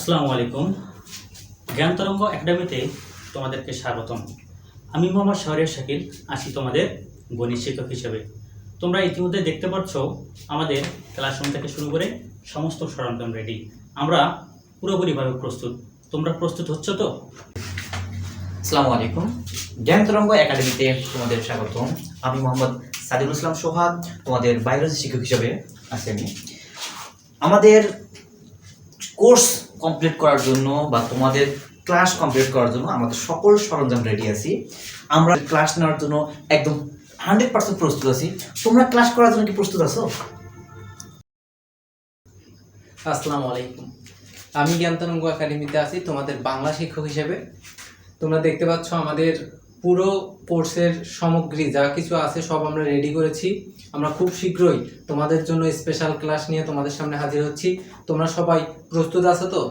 আসসালামু আলাইকুম। জ্ঞান তরঙ্গ একাডেমিতে তোমাদেরকে স্বাগতম। আমি মোহাম্মদ শহরিয়ার শাকিল আসি তোমাদের গণিত শিক্ষক হিসেবে। তোমরা ইতিমধ্যে দেখতে পাচ্ছ, আমাদের ক্লাসরুম থেকে শুরু করে সমস্ত সরঞ্জাম রেডি আমরা পুরোপুরিভাবে প্রস্তুত। তোমরা প্রস্তুত হচ্ছ তো? আসসালামু আলাইকুম। জ্ঞান তরঙ্গ একাডেমিতে তোমাদের স্বাগতম। আমি মোহাম্মদ সাদিকুল ইসলাম সোহাগ, তোমাদের বায়োলজি শিক্ষক হিসেবে আছি আমি। আমাদের কোর্স কমপ্লিট করার জন্য বা তোমাদের ক্লাস কমপ্লিট করার জন্য আমাদের সকল সরঞ্জাম রেডি আছি। আমরা ক্লাস নেওয়ার জন্য একদম হান্ড্রেড পার্সেন্ট প্রস্তুত আছি। তোমরা ক্লাস করার জন্য কি প্রস্তুত আছো? আসসালামু আলাইকুম। আমি জ্ঞানতরঙ্গ একাডেমিতে আছি, তোমাদের বাংলা শিক্ষক হিসেবে। তোমরা দেখতে পাচ্ছ আমাদের পুরো কোর্সের সামগ্রী, যা কিছু আছে সব আমরা রেডি করেছি। আমরা খুব শীঘ্রই তোমাদের জন্য স্পেশাল ক্লাস নিয়ে তোমাদের সামনে হাজির হচ্ছি। তোমরা সবাই প্রস্তুত আছো তো?